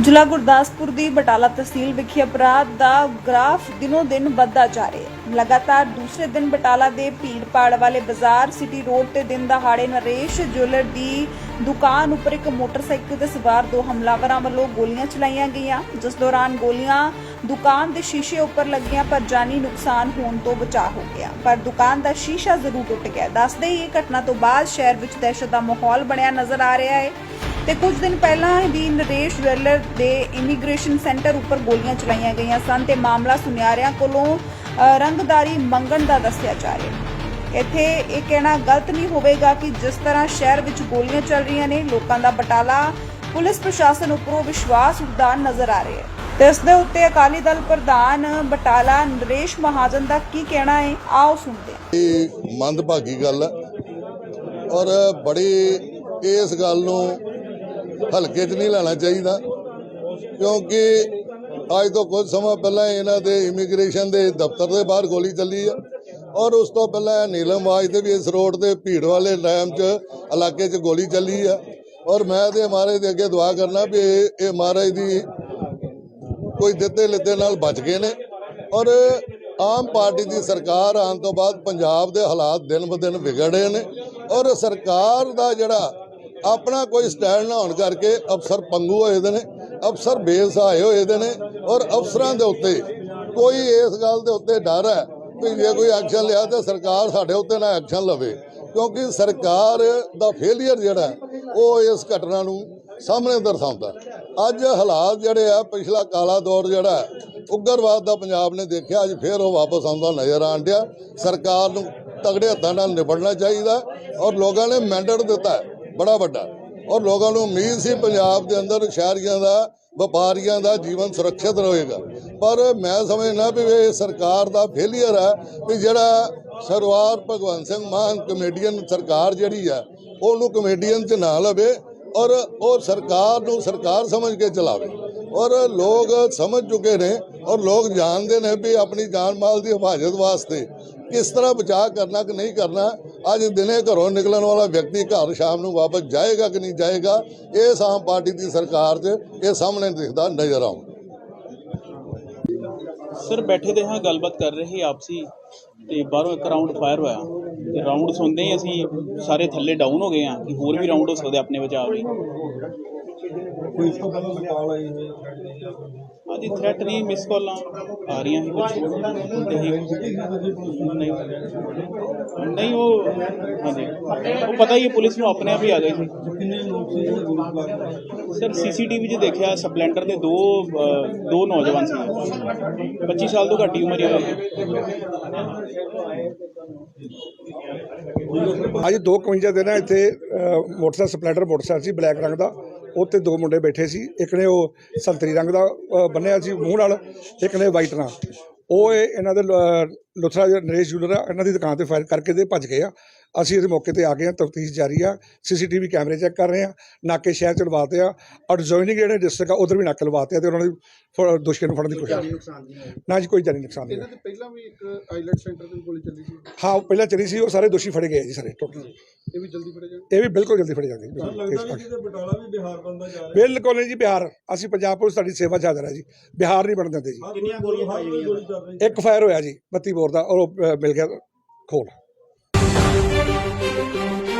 ਜ਼ਿਲ੍ਹਾ ਗੁਰਦਾਸਪੁਰ ਦੀ ਬਟਾਲਾ ਤਹਿਸੀਲ ਵਿਖੇ ਅਪਰਾਧ ਦਾ ਗ੍ਰਾਫ ਦਿਨੋ ਦਿਨ ਵੱਧਦਾ ਜਾ ਰਿਹਾ ਹੈ। ਲਗਾਤਾਰ ਦੂਸਰੇ ਦਿਨ ਬਟਾਲਾ ਦੇ ਭੀੜ-ਭਾੜ ਵਾਲੇ ਬਾਜ਼ਾਰ, ਸਿਟੀ ਰੋਡ ਤੇ ਦਿਨ ਦਹਾੜੇ ਨਰੇਸ਼ ਜੁਐਲਰ ਦੀ ਦੁਕਾਨ ਉੱਪਰ ਇੱਕ ਮੋਟਰਸਾਈਕਲ ਤੇ ਸਵਾਰ ਦੋ ਹਮਲਾਵਰਾਂ ਵੱਲੋਂ ਗੋਲੀਆਂ ਚਲਾਈਆਂ ਗਈਆਂ। ਜਿਸ ਦੌਰਾਨ ਗੋਲੀਆਂ ਦੁਕਾਨ ਦੇ ਸ਼ੀਸ਼ੇ ਉੱਪਰ ਲੱਗੀਆਂ, ਪਰ ਜਾਨੀ ਨੁਕਸਾਨ ਹੋਣ ਤੋਂ ਬਚਾ ਹੋ ਗਿਆ। ਪਰ ਦੁਕਾਨ ਦਾ ਸ਼ੀਸ਼ਾ ਜ਼ਰੂਰ ਟੁੱਟ ਗਿਆ। ਦੱਸਦੇ ਹੀ ਇਹ ਘਟਨਾ ਤੋਂ ਬਾਅਦ ਸ਼ਹਿਰ ਵਿੱਚ ਦਹਿਸ਼ਤ ਦਾ ਮਾਹੌਲ ਬਣਿਆ ਨਜ਼ਰ ਆ ਰਿਹਾ ਹੈ। ਤੇ ਕੁਝ ਦਿਨ ਪਹਿਲਾਂ ਵੀ ਨਰੇਸ਼ ਜਵੈਲਰ ਦੇ ਇਮੀਗ੍ਰੇਸ਼ਨ ਸੈਂਟਰ ਉੱਪਰ ਗੋਲੀਆਂ ਚਲਾਈਆਂ ਗਈਆਂ ਸਨ ਤੇ ਮਾਮਲਾ ਸੁਨਿਆਰਿਆਂ ਕੋਲੋਂ ਰੰਗਦਾਰੀ ਮੰਗਣ ਦਾ ਦੱਸਿਆ ਜਾ ਰਿਹਾ ਹੈ। ਇੱਥੇ ਇਹ ਕਹਿਣਾ ਗਲਤ ਨਹੀਂ ਹੋਵੇਗਾ ਕਿ ਜਿਸ ਤਰ੍ਹਾਂ ਸ਼ਹਿਰ ਵਿੱਚ ਗੋਲੀਆਂ ਚੱਲ ਰਹੀਆਂ ਨੇ, ਲੋਕਾਂ ਦਾ ਬਟਾਲਾ, ਪੁਲਿਸ ਪ੍ਰਸ਼ਾਸਨ ਉੱਪਰੋਂ ਵਿਸ਼ਵਾਸ ਉੱਠਦਾ ਨਜ਼ਰ ਆ ਰਿਹਾ ਹੈ। ਤੇ ਇਸ ਦੇ ਉੱਤੇ ਅਕਾਲੀ ਦਲ ਪ੍ਰਧਾਨ ਬਟਾਲਾ ਨਰੇਸ਼ ਮਹਾਜਨ ਦਾ ਕੀ ਕਹਿਣਾ ਹੈ, ਆਓ ਸੁਣਦੇ ਹਾਂ। ਇਹ ਮੰਦਭਾਗੀ ਗੱਲ ਹੈ ਔਰ ਬੜੀ ਇਸ ਗੱਲ ਨੂੰ ਹਲਕੇ 'ਚ ਨਹੀਂ ਲੈਣਾ ਚਾਹੀਦਾ, ਕਿਉਂਕਿ ਅੱਜ ਤੋਂ ਕੁਝ ਸਮਾਂ ਪਹਿਲਾਂ ਇਹਨਾਂ ਦੇ ਇਮੀਗ੍ਰੇਸ਼ਨ ਦੇ ਦਫ਼ਤਰ ਦੇ ਬਾਹਰ ਗੋਲੀ ਚੱਲੀ ਆ, ਔਰ ਉਸ ਤੋਂ ਪਹਿਲਾਂ ਨੀਲਮ ਆਜ ਦੇ ਵੀ ਇਸ ਰੋਡ ਤੇ ਭੀੜ ਵਾਲੇ ਟਾਈਮ 'ਚ ਇਲਾਕੇ 'ਚ ਗੋਲੀ ਚੱਲੀ ਆ, ਔਰ ਮੈਂ ਤੇ ਮਹਾਰਾਜ ਦੇ ਅੱਗੇ ਦੁਆ ਕਰਨਾ ਵੀ ਇਹ ਮਹਾਰਾਜ ਦੀ ਕੋਈ ਦਿੱਤੇ ਲਿੱਤੇ ਨਾਲ ਬਚ ਗਏ ਨੇ, ਔਰ ਆਮ ਪਾਰਟੀ ਦੀ ਸਰਕਾਰ ਆਉਣ ਤੋਂ ਬਾਅਦ ਪੰਜਾਬ ਦੇ ਹਾਲਾਤ ਦਿਨ ਬ ਦਿਨ ਵਿਗੜੇ ਨੇ, ਔਰ ਸਰਕਾਰ ਦਾ ਜਿਹੜਾ ਆਪਣਾ ਕੋਈ ਸਟੈਂਡ ਨਾ ਹੋਣ ਕਰਕੇ ਅਫਸਰ ਪੰਗੂ ਹੋਏ ਦੇ ਨੇ ਅਫਸਰ ਬੇਸਹਾਏ ਹੋਏ ਦੇ ਨੇ ਔਰ ਅਫਸਰਾਂ ਦੇ ਉੱਤੇ ਕੋਈ ਇਸ ਗੱਲ ਦੇ ਉੱਤੇ ਡਰ ਹੈ ਵੀ ਜੇ ਕੋਈ ਐਕਸ਼ਨ ਲਿਆ ਤਾਂ ਸਰਕਾਰ ਸਾਡੇ ਉੱਤੇ ਨਾ ਐਕਸ਼ਨ ਲਵੇ ਕਿਉਂਕਿ ਸਰਕਾਰ ਦਾ ਫੇਲਿਅਰ ਜਿਹੜਾ ਉਹ ਇਸ ਘਟਨਾ ਨੂੰ ਸਾਹਮਣੇ ਦਰਸਾਉਂਦਾ ਅੱਜ ਹਾਲਾਤ ਜਿਹੜੇ ਆ ਪਿਛਲਾ ਕਾਲਾ ਦੌਰ ਜਿਹੜਾ ਹੈ, ਉਗਰਵਾਦ ਦਾ ਪੰਜਾਬ ਨੇ ਦੇਖਿਆ ਅੱਜ ਫੇਰ ਉਹ ਵਾਪਸ ਆਉਂਦਾ ਨਜ਼ਰ ਆਣ ਡਿਆ। ਸਰਕਾਰ ਨੂੰ ਤਗੜੇ ਹੱਥਾਂ ਨਾਲ ਨਿਬੜਨਾ ਚਾਹੀਦਾ ਔਰ ਲੋਕਾਂ ਨੇ ਮੈਂਡੇਟ ਦਿੱਤਾ ਬੜਾ ਵੱਡਾ। ਔਰ ਲੋਕਾਂ ਨੂੰ ਉਮੀਦ ਸੀ ਪੰਜਾਬ ਦੇ ਅੰਦਰ ਸ਼ਹਿਰੀਆਂ ਦਾ, ਵਪਾਰੀਆਂ ਦਾ ਜੀਵਨ ਸੁਰੱਖਿਅਤ ਰਹੇਗਾ। ਪਰ ਮੈਂ ਸਮਝਣਾ ਵੀ ਇਹ ਸਰਕਾਰ ਦਾ ਫੇਲਿਅਰ ਹੈ ਵੀ ਜਿਹੜਾ ਸਰਵਾਰ ਭਗਵੰਤ ਸਿੰਘ ਮਾਨ ਕਮੇਡੀਅਨ ਸਰਕਾਰ ਜਿਹੜੀ ਆ, ਉਹਨੂੰ ਕਮੇਡੀਅਨ ਚ ਨਾ ਲਵੇ ਔਰ ਉਹ ਸਰਕਾਰ ਨੂੰ ਸਰਕਾਰ ਸਮਝ ਕੇ ਚਲਾਵੇ। ਔਰ ਲੋਕ ਸਮਝ ਚੁੱਕੇ ਨੇ ਔਰ ਲੋਕ ਜਾਣਦੇ ਨੇ ਵੀ ਆਪਣੀ ਜਾਨ ਮਾਲ ਦੀ ਹਿਫਾਜ਼ਤ ਵਾਸਤੇ ਕਿਸ ਤਰ੍ਹਾਂ ਬਚਾਅ ਕਰਨਾ ਕਿ ਨਹੀਂ ਕਰਨਾ, ਅੱਜ ਦਿਨੇ ਘਰੋਂ ਨਿਕਲਣ ਵਾਲਾ ਵਿਅਕਤੀ ਘਰ ਸ਼ਾਮ ਨੂੰ ਵਾਪਸ ਜਾਏਗਾ ਕਿ ਨਹੀਂ ਜਾਏਗਾ ਇਹ ਆਮ ਪਾਰਟੀ ਦੀ ਸਰਕਾਰ 'ਚ ਇਹ ਸਾਹਮਣੇ ਦਿਖਦਾ ਨਜ਼ਰ ਆਉਂਦਾ ਸਰ, ਬੈਠੇ ਦੇ ਹਾਂ, ਗੱਲਬਾਤ ਕਰ ਰਹੇ ਆਪਸੀ, ਤੇ ਬਾਹਰੋਂ ਇੱਕ ਰਾਉਂਡ ਫਾਇਰ ਹੋਇਆ। ਤੇ ਰਾਉਂਡ ਸੁਣਦੇ ਹੀ ਅਸੀਂ ਸਾਰੇ ਥੱਲੇ ਡਾਊਨ ਹੋ ਗਏ ਆ ਕਿ ਹੋਰ ਵੀ ਰਾਉਂਡ ਹੋ ਸਕਦੇ ਆਪਣੇ ਬਚਾਅ ਲਈ। ਕੋਈ ਇਸ ਤੋਂ ਪਹਿਲਾਂ ਕਾਲ ਆਈ ਹੋਈ ਹਾਂਜੀ ਥ੍ਰੈਟ ਨਹੀਂ ਮਿਸ ਕਾਲਾਂ ਆ ਰਹੀਆਂ ਸੀ ਕੁਝ ਤੇ ਹੀ ਨਹੀਂ ਨਹੀਂ ਉਹ ਹਾਂਜੀ। ਉਹ ਪਤਾ ਹੀ ਹੈ ਪੁਲਿਸ ਨੂੰ ਆਪਣੇ ਆਪ ਹੀ ਆ ਗਈ ਸੀ। ਕਿੰਨੇ ਲੋਕ ਜਿਹੜੇ? ਸਰ ਸੀਸੀਟੀਵੀ 'ਚ ਦੇਖਿਆ ਸਪਲੈਂਡਰ ਦੇ ਦੋ ਦੋ ਨੌਜਵਾਨ ਸੀ। 25 ਸਾਲ ਤੋਂ ਘੱਟ ਹੀ ਉਮਰ ਹੀ ਅੱਜ 2:51 ਦੇ ਨਾ ਇੱਥੇ ਮੋਟਰਸਾਈਕਲ ਸਪਲੈਂਡਰ ਮੋਟਰਸਾਈਕਲ ਸੀ ਬਲੈਕ ਰੰਗ ਦਾ। ਉੱਤੇ ਦੋ ਮੁੰਡੇ ਬੈਠੇ ਸੀ, ਇੱਕ ਨੇ ਉਹ ਸੰਤਰੀ ਰੰਗ ਦਾ ਬੰਨਿਆ ਸੀ ਮੂੰਹ ਨਾਲ, ਇੱਕ ਨੇ ਵਾਈਟ ਨਾਲ। ਉਹ ਇਹਨਾਂ ਦੇ ਲੁਥਰਾ ਜਿਹੜਾ ਨਰੇਸ਼ ਜੂਲਰ ਆ, ਇਹਨਾਂ ਦੀ ਦੁਕਾਨ ਤੇ ਫਾਇਰ ਕਰਕੇ ਦੇ ਭੱਜ ਗਏ ਆ। ਅਸੀਂ ਇਸ ਮੌਕੇ ਤੇ ਆ ਗਏ ਆ ਤਫਤੀਸ਼ ਜਾਰੀ ਆ ਸੀਸੀਟੀਵੀ ਕੈਮਰੇ ਚੈੱਕ ਕਰ ਰਹੇ ਆ ਨਾਕੇ ਸ਼ਹਿਰ ਚ ਲਵਾਤੇ ਆ ਔਰ ਜੋਇਨਿੰਗ ਜਿਹੜੇ ਡਿਸਟ੍ਰਿਕਟ ਆ ਉਧਰ ਵੀ ਨਾਕੇ ਲਵਾਤੇ ਆ ਤੇ ਉਹਨਾਂ ਦੀ ਦੋਸ਼ੀਆਂ ਨੂੰ ਫੜਨ ਦੀ ਕੋਸ਼ਿਸ਼ ਨਾ ਜੀ ਕੋਈ ਜਾਨੀ ਨੁਕਸਾਨ ਨਹੀਂ ਹੋਇਆ। ਤੇ ਪਹਿਲਾਂ ਵੀ ਇੱਕ ਆਈਲੈਟ ਸੈਂਟਰ ਤੇ ਗੋਲੀ ਚੱਲੀ ਸੀ। ਹਾਂ ਉਹ ਪਹਿਲਾਂ ਚਲੀ ਸੀ ਉਹ ਸਾਰੇ ਦੋਸ਼ੀ ਫੜੇ ਗਏ ਜੀ ਸਾਰੇ ਟੋਟਲ ਇਹ ਵੀ ਜਲਦੀ ਫੜੇ ਜਾਣ ਇਹ ਵੀ ਬਿਲਕੁਲ ਜਲਦੀ ਫੜੇ ਜਾਣਗੇ ਬਟਾਲਾ ਵੀ ਬਿਹਾਰ ਬੰਦਾ ਜਾ ਰਿਹਾ। ਬਿਲਕੁਲ ਨਹੀਂ ਜੀ ਬਿਹਾਰ। ਅਸੀਂ ਪੰਜਾਬ ਪੁਲਿਸ ਤੁਹਾਡੀ ਸੇਵਾ 'ਚ ਹਾਜ਼ਰ ਹੈ ਜੀ ਬਿਹਾਰ ਨਹੀਂ ਬਣ ਦਿੰਦੇ ਜੀ। ਕਿੰਨੀਆਂ ਗੋਲੀਆਂ ਇੱਕ ਫਾਇਰ ਹੋਇਆ ਜੀ 32 ਬੋਰ ਦਾ ਔਰ ਮਿਲ ਗਿਆ ਖੋਲ। Música